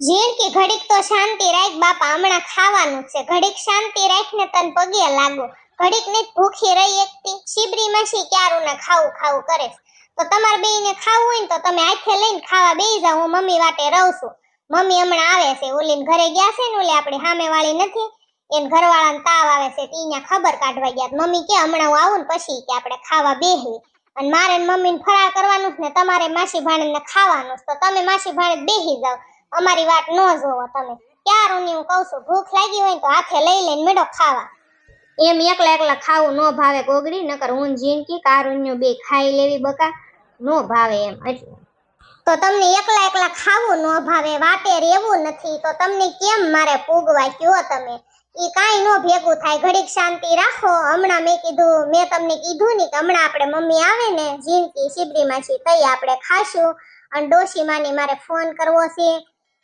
ઝીણકી ઘડીક તો શાંતિ રાખ બાપા, હમણાં ખાવાનું છે. ઘડીક શાંતિ રાખ ને તન પગે લાગો. ઘડીક ને ભૂખી રહી એકતી શિબરી માસી ક્યારું ને ખાવું ખાવું કરે તો તમારે બેયને ખાવું હોય ને તો તમે આખે લઈને ખાવા બેસી જાઓ. હું મમ્મી વાટે રહું છું. મમ્મી હમણાં આવે છે. ઓલીને ઘરે ગયા છે ને ઓલી આપણી સામે વાળી નથી. એને ઘરવાળાને તાવ આવે છે. તે અહીંયા ખબર કાઢવા ગયા મમ્મી કે હમણાં હું આવું ને પછી કે આપણે ખાવા બેહવી. અને મારે મમ્મીને ફરાર કરવાનું છે ને તમારે માસી ભાણેજને ખાવાનું છે. તો તમે માસી ભાણે બેસી જાઓ. અમારી વાત ન જોવો તમે. ક્યારું ની હું કહું છું, ભૂખ લાગી હોય તો હાથે લઈ લઈને મેળો ખાવા. એમ એકલા એકલા ખાવું ન ભાવે ગોગડી, નકર હું જીનકી કારુણ્યો બે ખાઈ લેવી બકા, ન ભાવે એમ એટલે તો તમને એકલા એકલા ખાવું ન ભાવે, વાટે રહેવું નથી, તો તમને કેમ મારે પૂગવા કયો તમે? એ કાંઈ નો ભેગું થાય, ઘડીક શાંતિ રાખો. હમણાં મેં કીધું, મેં તમને કીધું ને કે હમણાં આપણે મમ્મી આવે ને જીનકી શિબરીમાં છે તઈ આપણે ખાશું. અને ડોશીમાની મારે ફોન કરવો છે.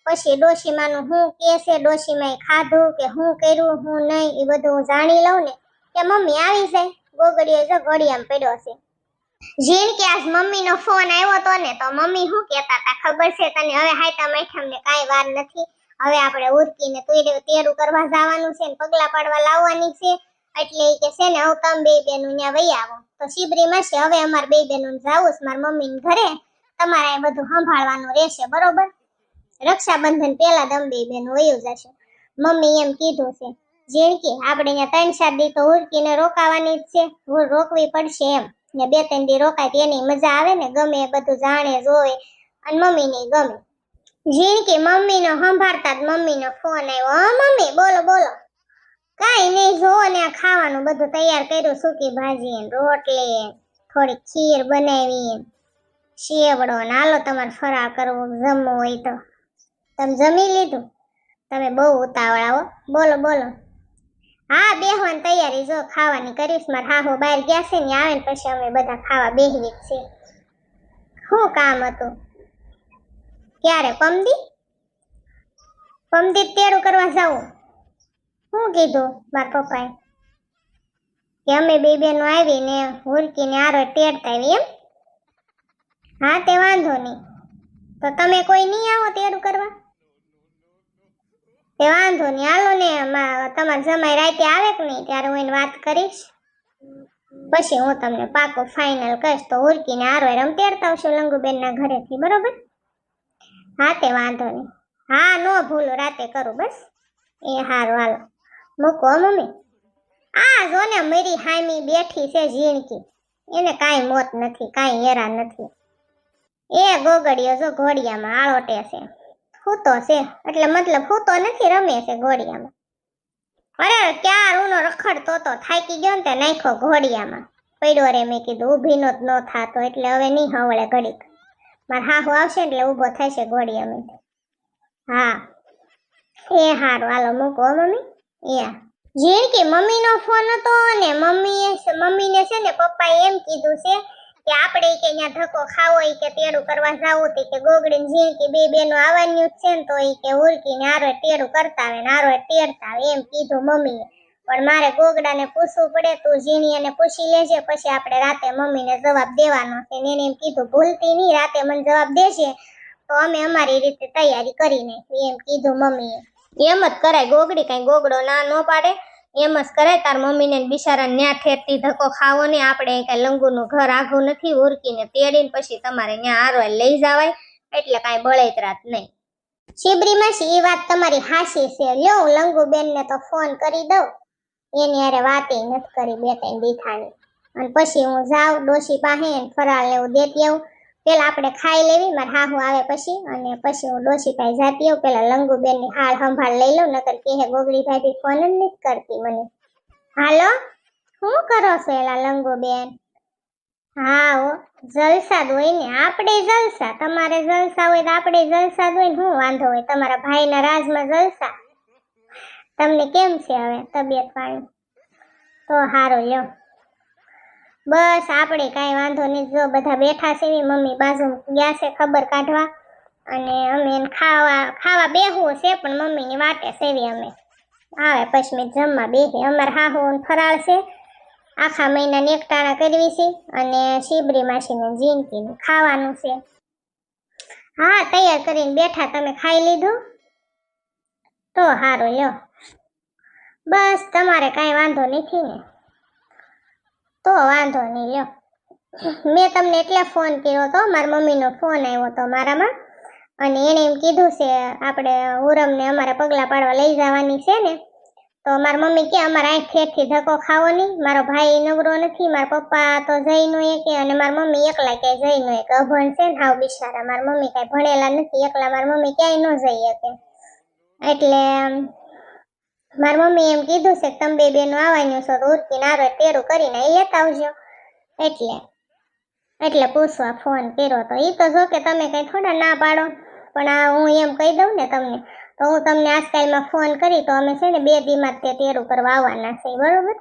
પછી ડોશીમાનું હું કે છે? ડોશીમાએ ખાધું કે હું કર્યું, હું નહીં એ બધું હું જાણી લઉં ને કે મમ્મી આવી જાય. ગોગડીએ જો ઘડિયામાં પડ્યો છે. જીણ કે આજ મમ્મીનો ફોન આવ્યો તો ને તો મમ્મી શું કહેતા હતા? ખબર છે તને? હવે હાયતા મેઠમને કાંઈ વાર નથી. હવે આપણે ઉરકીને તેરું કરવા જવાનું છે ને પગલા પાડવા લાવવાની છે. એટલે એ કે છે ને હું તમે બે બેનું ત્યાં વહી આવો. તો શિબરી છે હવે અમારે બે બેનું જવું છે મારા મમ્મીને ઘરે. તમારે બધું સંભાળવાનું રહેશે, બરોબર? રક્ષાબંધન પહેલા દમ બે બેન વયું જશે. મમ્મી એમ કીધું છે જીણકી આપણે અહીંયા ત્રણ ચાર દી તો ઉરકીને રોકાવાની જ છે, હું રોકવી પડશે એમ. ને બે ત્રણ દી રોકાય તેની મજા આવે ને, ગમે એ બધું જાણે, જોવે, અને મમ્મીને ગમે. જીણકી મમ્મીનો સંભાળતા જ મમ્મીનો ફોન આવ્યો, હા, મમ્મી, બોલો બોલો. કાંઈ નહીં જોવો ને આ ખાવાનું બધું તૈયાર કર્યું, સૂકી ભાજી રોટલી થોડી ખીર બનાવી શેવડો ને હાલો, તમારે ફરાળ કરવો જમવું હોય તો. તમે જમી લીધું? તમે બહુ ઉતાવળા હો બોલો બોલો. હા, બેહવાની તૈયારી જો. ખાવાની કરીશ. મારે હાહો બહાર ગયા છે ને આવે ને પછી અમે બધા ખાવા બેહવી જ છે. શું કામ હતું? ક્યારે? પમદી? પમદી તેરું કરવા જવું શું કીધું મારા પપ્પાએ? કે અમે બે બેનો આવીને હુરકીને આરો તેડતા આવી એમ? હા, તે વાંધો નહીં. તો તમે કોઈ નહીં આવો તેડું કરવા? તે વાંધો નહીં. હાલો ને તમારા જમાઈ રાતે આવે કે નહીં? ત્યારે હું એને વાત કરીશ. પછી હું તમને પાકો ફાઇનલ કહીશ. તો ઉરકીને આરો રમ તેડતા આવશો લંગુબેનના ઘરેથી, બરોબર? હા, તે વાંધો નહીં. હા, નો ભૂલો, રાતે કરું, બસ. એ હારું, હાલો. મૂકો મમ્મી. આ જો ને, મેરી હામી બેઠી છે ઝીણકી. એને કાંઈ મોત નથી, કાંઈ હેરાન નથી. એ ગોગડીઓ જો ઘોડિયામાં આળોટે છે. હૂતો છે. એટલે મતલબ સૂતો નથી, રમે છે ઘોડિયામાં. અરે ક્યાં રૂનો રખડતો તો થાકી ગયો ને તે નાખ્યો ઘોડિયામાં. પડ્યો રે, મેં કીધું, ઊભીનો જ ન થાતો, એટલે હવે નહીં હવળે ઘડીક. મારા હાહુ આવશે એટલે ઊભો થશે ઘોડિયામાં હા. એ હારું, હાલો, મૂકો મમ્મી. એ ઝીણકી મમ્મીનો ફોન હતો ને, મમ્મીએ મમ્મીને છે ને પપ્પાએ એમ કીધું છે કે આપણે કે અહીંયા ધક્કો ખાવો ઈ કે તેડું કરવા જાવું તે કે ગોગડીને ઝીણકી બે બેનો આવવાનું જ છે ને તો ઈ કે ઉરકીને આરો તેડું કરતા આવે ને આરો તેડતા આવે એમ કીધું મમ્મીએ. પણ મારે ગોગડાને પૂછવું પડે, તું ઝીણીયાને પૂછી લેજે, પછી આપણે રાતે મમ્મીને જવાબ દેવાનો છે ને એને એમ કીધું, ભૂલતી નહીં, રાતે મને જવાબ દેશે તો અમે અમારી રીતે તૈયારી કરી નાખી એમ કીધું મમ્મીએ. એમ જ કરાય ગોગડી કઈ ગોગડો ના ન પાડે. એમ જ કરાય તાર મમ્મીને ને બિચારાને ન્યા ઠેરથી ધક્કો ખાવો ને આપણે કઈ લંગુનું ઘર આઘું નથી, ઉરકીને તેડીને પછી તમારે ન્યા આરવા લઈ જવાય. એટલે કાંઈ બળેતરાત નહીં. શિબરી માસી એ વાત તમારી હાસી છે. લ્યો, હું લંગુબેનને તો ફોન કરી દઉં. એની હારે વાતે નથી કરી બે ત્રણ દીઠાની. અને પછી હું જાઉં, ડોશી પાસે ફરાળ લેવું દેતી આવું. પેલા આપણે ખાઈ લેવી, મારા હાહુ આવે પછી, અને પછી હું ડોશી પાસે જાતી આવું પેલા લંગુબેનની હાલ સંભાળ લઈ લઉં, નકર કે હે, ગોગડી ભાભી ફોન જ નથી કરતી મને. હાલો? શું કરો છો એલા લંગુબેન? હા હો, જલસા હોય ને, આપણે જલસા, તમારે જલસા હોય તો આપણે જલસા હોય ને શું વાંધો હોય, તમારા ભાઈના રાજમાં જલસા. તમને કેમ છે હવે તબિયત પાણી? તો સારું લ્યો. બસ આપણે કાંઈ વાંધો નહીં. જો બધા બેઠા છે એવી મમ્મી બાજુ ગયા છે ખબર કાઢવા. અને અમે એને ખાવા ખાવા બેહવું છે પણ મમ્મીની વાટે સેવી અમે. આવે પછી મેં જમવા બેસી અમારે હાહુ ફરાળ છે. આખા મહિનાની એકટાણા કરવી છે અને શિબરી માસીને જીનકીને ખાવાનું છે. હા, તૈયાર કરીને બેઠા તમે ખાઈ લીધું? તો સારું લ્યો. બસ, તમારે કાંઈ વાંધો નથી ને. તો વાંધો નહીં, લ્યો. મેં તમને એટલે ફોન કર્યો હતો, મારા મમ્મીનો ફોન આવ્યો હતો મારામાં. અને એણે એમ કીધું છે, આપણે ઉરમને અમારે પગલાં પાડવા લઈ જવાની છે ને. તો મારા મમ્મી કે, અમારે અહીં ઠેરથી ધક્કો ખાવો નહીં. મારો ભાઈ નવરો નથી, મારા પપ્પા તો જઈ નો કે અને મારા મમ્મી એકલા ક્યાંય જઈ નો કે અભણ છે ને હાવ બિચારા. મારા મમ્મી કાંઈ ભણેલા નથી, એકલા મારા મમ્મી ક્યાંય ન જઈ શકે. એટલે મારી મમ્મી એમ કીધું છે કે તમે બે બેનો આવવાનું છો તો ઉરકી નારો તેરું કરીને એ લેતા આવજો. એટલે એટલે પૂછવા ફોન કર્યો તો એ તો જો કે તમે કંઈ થોડા ના પાડો. પણ આ હું એમ કહી દઉં ને તમને, તો હું તમને આજકાલમાં ફોન કરી તો અમે છે ને બે દીમાં તે તેરું કરવા આવવાના છે બરોબર?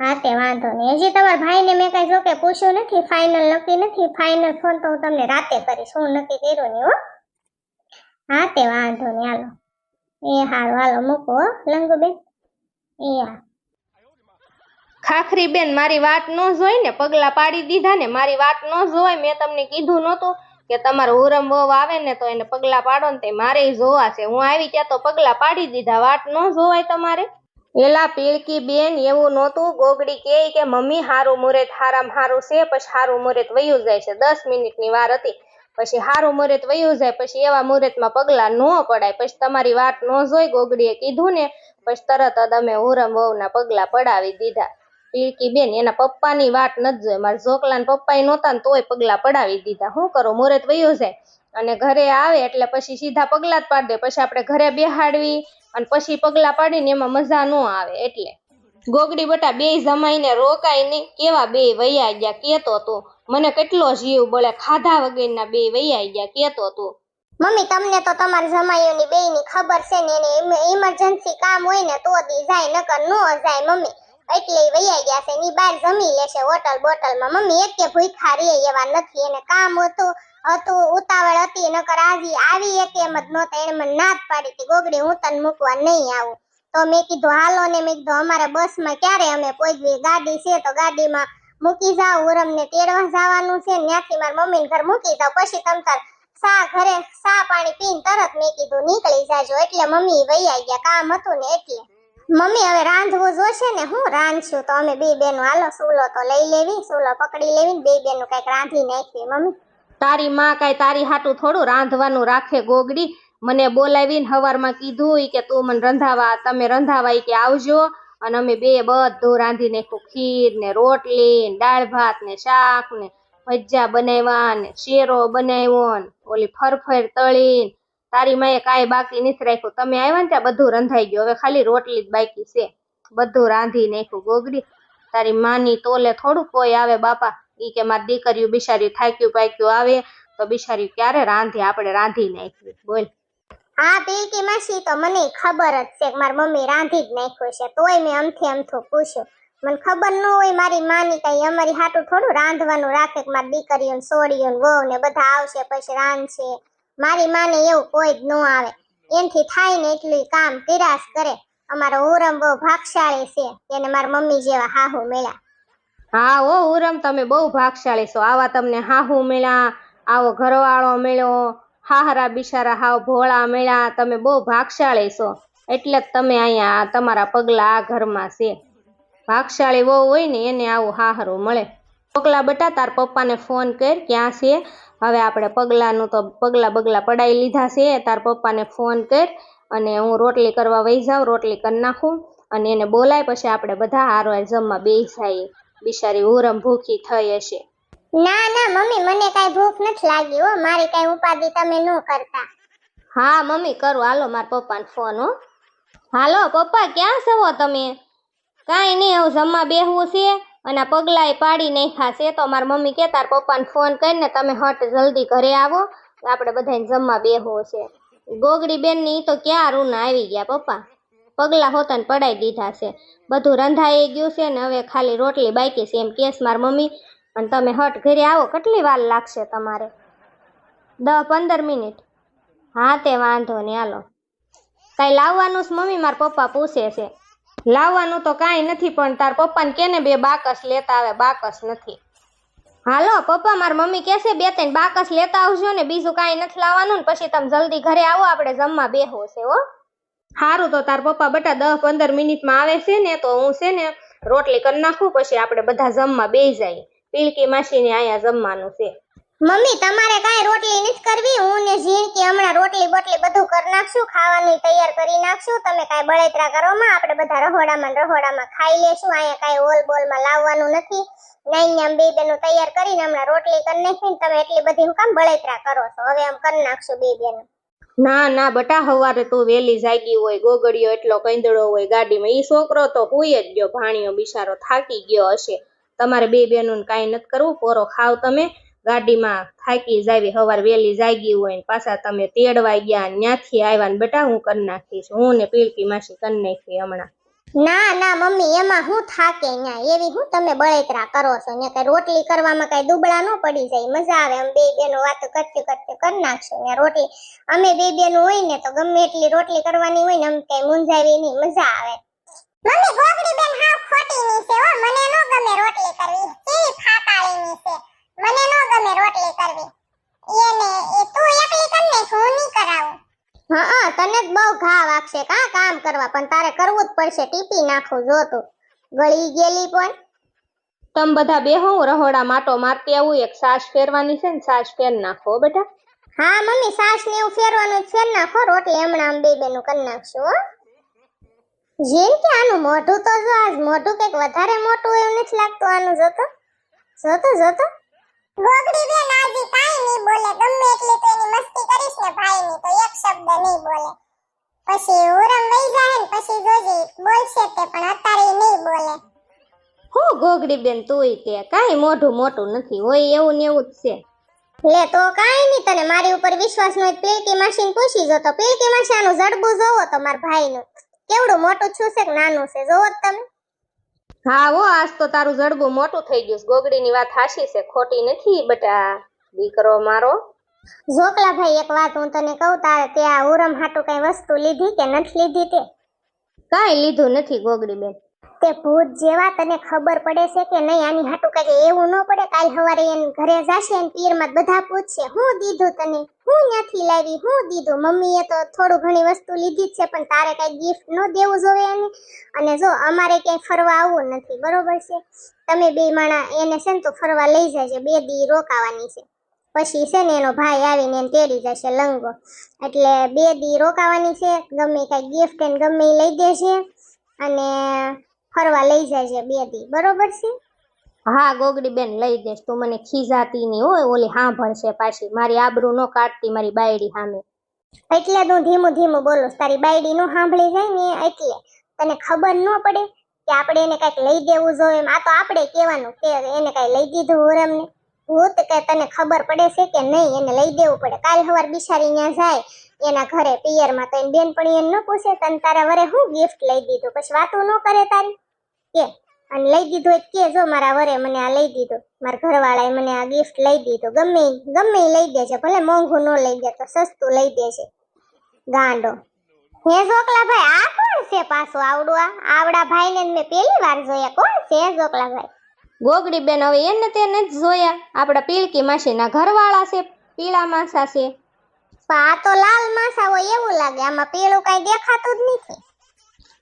હા, તે વાંધો નહીં. હજી તમારા ભાઈને મેં કાંઈ જો કે પૂછ્યું નથી ફાઇનલ નક્કી નથી. ફાઇનલ ફોન તો હું તમને રાતે કરીશ, હું નક્કી કર્યું નહીં હો. હા, તે વાંધો નહીં, હાલો. એ હારું હાલો મૂકો લંગુબેન. એ હા ખાખરી બેન મારી વાત ન જોઈ ને પગલા પાડી દીધા ને મારી વાત ન જોઈ મેં તમને કીધું નહોતું કે તમારો ઉરમ વહુ આવે ને તો એને પગલા પાડો ને તે મારે જોવા છે. હું આવી ત્યાં તો પગલા પાડી દીધા વાત ન જોવાય તમારે. એલા પીળકી બેન એવું નહોતું. ગોગડી કે મમ્મી હારું મુહૂર્ત હારામ હારું છે પછી હારું મુહૂર્ત વયું જાય છે. દસ મિનિટની વાર હતી. પછી સારું મુહૂર્ત વયું જાય, પછી એવા મુહૂર્તમાં પગલા ન પડાય. પછી તમારી વાત ન જોઈ ગોગડીએ કીધું ને, પછી તરત જ અમે હુરમ વહુના પગલા પડાવી દીધા. પીકી બેન, એના પપ્પાની વાત નથી જોઈ. મારા જોકલાને પપ્પા નહોતા ને તોય પગલા પડાવી દીધા. શું કરો? મુહૂર્ત વયું જાય. અને ઘરે આવે એટલે પછી સીધા પગલા જ પાડી દે. પછી આપણે ઘરે બેહાડવી અને પછી પગલા પાડીને એમાં મજા ન આવે એટલે. ગોગડી બટા બે જમાઈને રોકાય નહીં કેવા બે વૈયા ગયા? કેતો તું મને કેટલો જીવ બળે ખાધા વગરના બે વૈયા ગયા, કેતો તું. મમ્મી, તમને તો તમારા જમાઈઓની બેયની ખબર છે ને, એને ઇમરજન્સી કામ હોય ને, તો દી નકર નો જાય મમ્મી. એટલે વૈયા ગયા છે ની બહાર જમી લેશે હોટલ બોટલમાં. મમ્મી, એક કે ભૂખા રે એવા નથી, એને કામ હતું હતું, ઉતાવળ હતી, નકર આજી આવી એક એમ જ નહોતા, એને મને ના જ પાડી હતી, ગોગડી, હું તને મૂકવા નહીં આવું. તો મેં કીધું, હાલો ને, મેં કીધું, અમારે બસમાં ક્યારે અમે પહોંચવી ગાડી છે તો ગાડીમાં મૂકી જાવ ઉરમને તેડવા જવાનું છે. ત્યાંથી મારા મમ્મીને ઘર મૂકી જાવ પછી તમ સા ઘરે સા પાણી પીને તરત મેં કીધું, નીકળી જાજો. એટલે મમ્મી વૈયા ગયા. કામ હતું ને એટલે. મમ્મી હવે રાંધવું જોશે ને હું રાંધશું? તો અમે બે બેનો હાલો, સૂલો તો લઈ લેવી, સૂલો પકડી લેવી ને બે બેનું કંઈક રાંધી નાખીએ. મમ્મી? તારી માં કાંઈ તારી હાટું થોડું રાંધવાનું રાખે ગોગડી. મને બોલાવીને હવારમાં કીધું કે તું મને રંધાવા, તમે રંધાવા કે આવજો. અને અમે બે બધું રાંધી નાખ્યું ખીર ને રોટલી ને દાળ ભાત ને શાક ને ભજીયા બનાવ્યા ને શેરો બનાવ્યો ને ઓલી ફરફર તળી તારી માએ કાંઈ બાકી નથી રાખ્યું. તમે આવ્યા ને ત્યાં બધું રંધાઈ ગયું. હવે ખાલી રોટલી જ બાકી છે. બધું રાંધી નાખ્યું ગોગડી. તારી માની તોલે થોડું કોઈ આવે બાપા. ઈ કે મારી દીકરીઓ બિચારી થાક્યું પાક્યું આવે તો બિચારી ક્યારે રાંધે? આપણે રાંધી નાખ્યું બોલ. હા પીલકી માસી તો મને ખબર જ છે કે મારી મમ્મી રાંધી જ નાખ્યું છે. તોય મેં અમથી અમથું પૂછ્યું. મને ખબર ન હોય મારી માની કઈ અમારી હાટું થોડું રાંધવાનું રાખે કે મારી દીકરીઓ ને સોડીઓ ને વહુ ને બધા આવશે, પછી રાંધશે. મારી માને એવું કોઈ જ ન આવે. એનથી થાય ને એટલું કામ તિરાશ કરે. અમારો ઉરમ બહુ ભાગશાળી છે. એને મારી મમ્મી જેવા હાહુ મેળા હા, ઓ ઉરમ, તમે બહુ ભાગશાળી છો. આવા તમને હાહુ મેળા આવો ઘરવાળો મળ્યો હાહરા બિચારા હાવ ભોળા મેળા, તમે બહુ ભાગશાળી છો. એટલે જ તમે અહીંયા તમારા પગલા આ ઘરમાં છે. ભાગશાળી વહુ હોય ને એને આવું હાહરો મળે. પગલા બટા, તાર પપ્પાને ફોન કર, ક્યાં છે? હવે આપણે પગલાનું તો પગલા બગલા પડાવી લીધા છે. તાર પપ્પાને ફોન કર અને હું રોટલી કરવા વહી જાઉં, રોટલી કરી નાખું અને એને બોલાય, પછી આપણે બધા હારો જમવા બેસાઈએ બિચારી ઉરમ ભૂખી થઈ હશે. ના ના, મમ્મી, મને કાંઈ ભૂખ નથી લાગી હો. મારી કાંઈ ઉપાધિ તમે ન કરતા. હા, મમ્મી, કરું. હાલો, મારા પપ્પાને ફોન, હો. હાલો, પપ્પા, ક્યાં છો તમે? કાંઈ નહીં હું જમવા બેહવું છે અને પગલાંય પાડી નાખ્યા છે. તો મારા મમ્મી કે, તાર પપ્પાને ફોન કરીને તમે હટ જલ્દી ઘરે આવો. આપણે બધાને જમવા બેહવું છે. ગોગડી બેનની તો ક્યાં રૂના આવી ગયા, પપ્પા? પગલા હોતાને પડાઈ દીધા છે. બધું રંધાઈ ગયું છે ને, હવે ખાલી રોટલી બાકી છે. એમ કેસ માર મમ્મી અને તમે હટ ઘરે આવો, કેટલી વાર લાગશે તમારે? દસ પંદર મિનિટ. હા, તે વાંધો નહીં, હાલો. કાંઈ લાવવાનું છે? મમ્મી, મારા પપ્પા પૂછે છે. લાવવાનું તો કાંઈ નથી, પણ તાર પપ્પાને કેને બે બાકસ લેતા આવે? બાકસ નથી. હાલો, પપ્પા, મારા મમ્મી કહેશે બે ત્રણ બાકસ લેતા આવજો ને, બીજું કાંઈ નથી લાવવાનું ને, પછી તમે જલ્દી ઘરે આવો, આપણે જમવા બેહવું છે, હો. સારું તો તાર પપ્પા બટા દસ પંદર મિનિટમાં આવે છે ને, તો હું છે ને રોટલી કરી નાખું, પછી આપણે બધા જમવા બેસી જાય. પીલકી માસીને અહીંયા જમવાનું છે. મમ્મી તમારે કાંઈ રોટલી નથી કરવી? હું ને ઝીણકી હમણાં રોટલી બોટલી બધું કરી નાખશું ખાવાનું તૈયાર કરી નાખશું. તમે કાંઈ બળેતરા કરો માં આપણે બધા રહોડામાં રહોડામાં ખાઈ લેશું. અહીંયા કાંઈ ઓલ બોલમાં લાવવાનું નથી. નહીં આમ બે બેનું તૈયાર કરીને હમણાં રોટલી કરી નાખી તમે એટલી બધી હું કામ બળેતરા કરો છો? હવે આમ કરી નાખશું બે બેનું. ના ના બટા હવારે તું વેલી જાગી હોય ગોગડિયો એટલો કંદડો હોય ગાડીમાં ઈ છોકરો તો હોય જ ગયો ભાણિયો બિચારો થાકી ગયો હશે. તમારે બે બહેનોને કાંઈ નથી કરવું. પોરો ખાવ તમે. ગાડીમાં થાકી જાવી, હવાર વેલી જાગી હોય ને પાછા તમે તેડવા ગયા ત્યાંથી આવ્યા ને બેટા હું કરી નાખીશ. હું ને પીલકી માસી કરી નાખી હમણાં. ના ના, મમ્મી, એમાં હું થાકે ન્યા એવી હું તમે બળેતરા કરો છો? ને કઈ રોટલી કરવામાં કઈ દુબળા ન પડી જાય. મજા આવે અમે બે બેનો વાતો કરતી કરતી કરી નાખશું ને રોટલી. અમે બે બેનો હોય ને તો ગમે એટલી રોટલી કરવાની હોય ને અમે કઈ મૂંઝાવી નહીં મજા આવે. મમ્મી ગોગડી બેન હાવ ખોટી ની છે હો મને નો ગમે રોટલી કરવી. કેવી ફાકાળી ની છે? મને નો ગમે રોટલી કરવી. એને એ તું એકલી કર ને હું ની કરાવું. હા તને જ બહુ ઘા વાગશે કા કામ કરવા પણ તારે કરવું જ પડશે ટીપી નાખું જો તું. ગળી ગયેલી પણ. તમે બધા બે હું રહોડા માટો મારતી આવું એક સાસ ફેરવાની છે ને સાસ ફેર નાખો હો બેટા. હા મમ્મી સાસ ને એવું ફેરવાનું જ ફેર નાખો રોટલી હમણાં આમ બે બેનું કરી નાખશું હો. જીન કે આનું મોઢું તો જો આજ મોઢું કંઈક વધારે મોટું એવું નથી લાગતું આનું જોતો જોતો જોતો ગોગડી બેન આજે કાઈ નહીં બોલે ગમે એટલી તો એની મસ્તી કરીશ ને ભાઈ ની તો એક શબ્દ નહીં બોલે. પછી ઉરમ વઈ જાય ને પછી જોજે બોલશે તે પણ અત્યારે નહીં બોલે. હું ગોગડી બેન તુંય તે કાઈ મોઢું મોટું નથી હોય એવું ને એવું જ છે. લે તો કાઈ નહીં તને મારી ઉપર વિશ્વાસ નો પીલકી માસીને પૂછી જો તો પીલકી માસી આનું જડબું જોવો તો મારા ભાઈનું. કેવડું મોટું છું છે કે નાનું છે? જોવો તમે. હા હો આજ તો તારું જડબું મોટું થઈ ગયું. ગોગડીની વાત હાશી છે ખોટી નથી બટા દીકરો મારો. જોકલા ભાઈ એક વાત હું તને કહું તારે ત્યાં ઉરમ હાટું કઈ વસ્તુ લીધી કે નથી લીધી તે? કાંઈ લીધું નથી ગોગડી બેન તે ભૂત જેવા તને ખબર પડે છે કે નહીં? આની હાટું કઈ એવું ન પડે? કાલ સવારે એને ઘરે જાશે એને પીરમાં બધા પૂછશે, હું દીધું તને? હું ત્યાંથી લાવી? હું દીધું? મમ્મીએ તો થોડું ઘણી વસ્તુ લીધી જ છે, પણ તારે કાંઈ ગિફ્ટ ન દેવું જોવે એને? અને જો અમારે ક્યાંય ફરવા આવવું નથી, બરોબર છે? તમે બે માણા એને છે ને તો ફરવા લઈ જાય બે દી રોકાવાની છે. પછી છે ને એનો ભાઈ આવીને એને તેડી જશે લંગો. એટલે બે દી રોકાવાની છે, ગમે કાંઈ ગિફ્ટ એને ગમે લઈ દેશે અને ફરવા લઈ જાય છે બે દી. બરોબર છે? હા ગોગડી બેન લઈ દઈશ તું મને ખીજાતી નહીં હોય ઓલી સાંભળશે પાછી. મારી આબરૂ નો કાઢતી મારી બાયડી સામે. એટલે તું ધીમું ધીમું બોલું તારી બાયડી નું સાંભળી જાય ને એટલે. તને ખબર ન પડે કે આપણે એને કંઈક લઈ દેવું જોઈએ એમ. આ તો આપણે કહેવાનું કે એને કઈ લઈ દીધું ઓરમને ભૂત કે તને ખબર પડે છે કે નહીં એને લઈ દેવું પડે. કાલ સવાર બિચારી ત્યાં જાય એના ઘરે પિયરમાં તો એની બેનપણી એને ન પૂછે તને તારા વરે હું ગિફ્ટ લઈ દીધું? પછી વાતું ન કરે તારી? કે અને લઈ દીધો કે જો મારા વરે મને આ લઈ દીધો મારા ઘરવાળાએ મને આ ગિફ્ટ લઈ દીધો ગમે ગમે લઈ લઈ છે ભલે મોંઘું ન લઈ દે તો સસ્તું લઈ દે છે ગાંડો. હે જોકલા ભાઈ આ કોણ છે પાછું આવડું? આ આવડા ભાઈને મેં પહેલી વાર જોયા. કોણ છે જોકલા ભાઈ ગોગડી બેન હવે એને તેને જ જોયા. આપણા પીળકી માસીના ઘરવાળા છે પીળા માસા છે. પણ આ તો લાલ માસા હોય એવું લાગે આમાં પીળું કઈ દેખાતું જ નથી.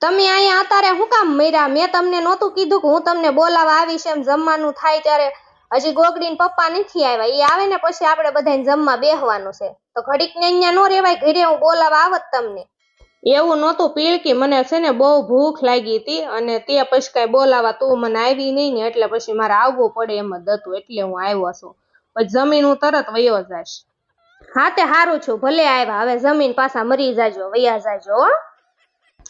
તમે અહીંયા અત્યારે શું કામ મર્યા? મેં તમને નહોતું કીધું કે હું તમને બોલાવવા આવીશ એમ જમવાનું થાય ત્યારે હજી ગોગડીન પપ્પા નથી આવ્યા. એ આવે ને પછી આપણે બધાને જમવા બેહવાનું છે. તો ઘડીક ને અહીંયા નો રેવાય ઘરે હું બોલાવવા આવત તમને? એવું નહોતું પીળકી મને છે ને બહુ ભૂખ લાગી હતી અને તે પછી કઈ બોલાવા તું મને આવી નહીં ને એટલે પછી મારે આવવું પડે એમ જ હતું એટલે હું આવ્યો છું. પછી જમીન હું તરત વયો જાશ હા તે સારું છું ભલે આવ્યા. હવે જમીન પાછા મરી જાજો વયા જાજો હો.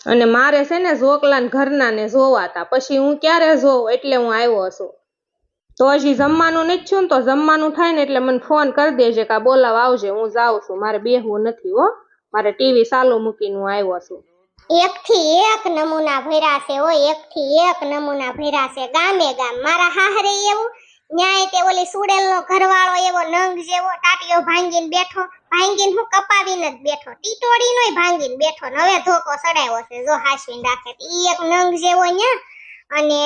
અને મારે છે ને ઝોકલા ઘરના ને જોવાતા. પછી હું ક્યારે જોઉં એટલે હું આવ્યો છું. તો હજી જમવાનું નથી છું તો જમવાનું થાય ને એટલે મને ફોન કરી દેજે કે બોલાવા આવજે, હું જાઉં છું. મારે બેહવું નથી હો. મારે ટીવી ચાલુ મૂકીને હું આવ્યો છું. એક થી એક નમૂના ભર્યા છે એક થી એક નમૂના ભર્યા ગામે ગામ. મારા હાહરે એવું ન્યાય તે ઓલી સુડેલનો ઘરવાળો એવો નંગ જેવો ટાટિયો ભાંગીને બેઠો, ભાંગીને હું કપાવીને જ બેઠો. ટીટોડી નોય ભાંગીને બેઠો ને ધોકો સડાયો છે. જો હાસવીને રાખે ઈ એક નંગ જેવો ન્યા. અને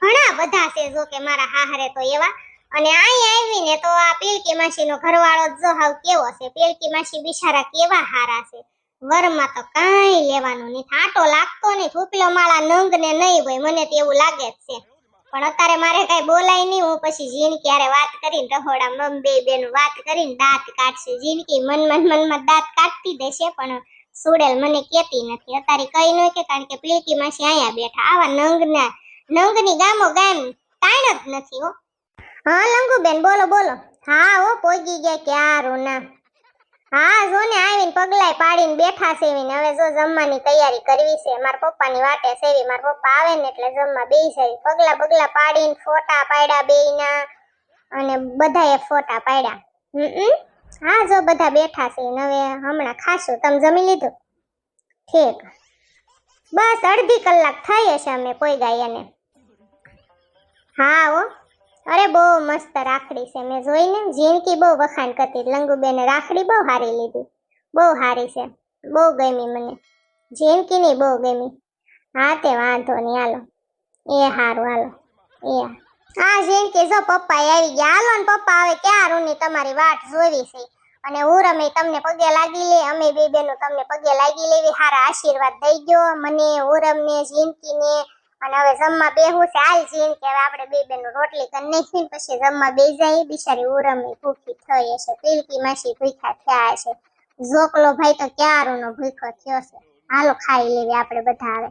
ઘણા બધા છે જો કે મારા હાહરે તો એવા. અને અહીં આવીને તો આ પીલકી માસીનો ઘરવાળો જો હાવ કેવો છે. પીલકી માસી બિચારા કેવા હારા છે. વરમાં તો કાંઈ લેવાનું નહીં આટો લાગતો નહીં થૂપલો માળા નંગ ને નહીં હોય. મને તો એવું લાગે જ છે. પણ અત્યારે મારે કઈ બોલાય નહીં. હું પછી જીનકી હારે વાત કરીને રહોડા મમ બે બેન વાત કરીને દાંત કાઢશે. જીણકી મન મન મનમાં દાંત કાઢતી દેશે પણ સુડેલ મને કેતી નથી. અત્યારે કઈ ન કે કારણ કે પ્લીકી માસી અહીંયા બેઠા. આવા નંગના, નંગની ગામો ગામ તાણ જ નથી, હો. હા, લંગુબેન, બોલો બોલો. હા, હો, પોગી ગયા ક્યારો ના. હા જો ને આવીને પગલાય પાડીને બેઠા સેવીને હવે જો જમવાની તૈયારી કરવી છે. મારા પપ્પાની વાટે સેવી, મારા પપ્પા આવે ને એટલે જમવા બેસી જાય. પગલા પગલા પાડીને ફોટા પાડ્યા બેયના અને બધાએ ફોટા પાડ્યા. હમ હા, જો બધા બેઠા છે હવે હમણાં ખાશું. તમે જમી લીધું? ઠીક. બસ અડધી કલાક થઈ હશે અમે કોઈ ગાયને હા, હો. અરે બહુ મસ્ત રાખડી છે. મેં જોઈને જીણકી બહુ વખાણ કરતી. લંગુબેને રાખડી બહુ સારી લીધી. બહુ સારી છે. બહુ ગમી મને. જીણકીની બહુ ગમી. હા તે વાંધો નહીં હાલો. એ હારું, હાલો. એ હા. જીણકી જો પપ્પા આવી ગયા. હાલો ને પપ્પા, હવે ક્યારુંની તમારી વાટ જોવી છે? અને ઉરમે તમને પગે લાગી લે. અમે બે બેનો તમને પગે લાગી લેવી. સારા આશીર્વાદ દઈ ગયો મને, ઉરમને જીનકીને અને હવે જમવા બેહું છે, હાલ જીન કે હવે આપણે બે બેનો રોટલી કરી નાખી પછી જમવા બે જાય, બિચારી ઉરમે ભૂખી થઈ હશે, પિલકી માસી ભૂખ્યા થયા હશે. જોકલો ભાઈ તો ક્યારનો ભૂખો થયો છે. હાલો ખાઈ લેવી આપણે બધા હવે.